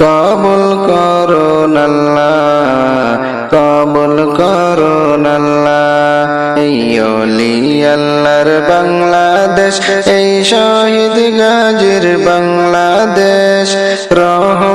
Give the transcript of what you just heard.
কবুল করুন আল্লাহ কবুল করুন বাংলাদেশ এই শহীদ গাজীর বাংলাদেশ রহম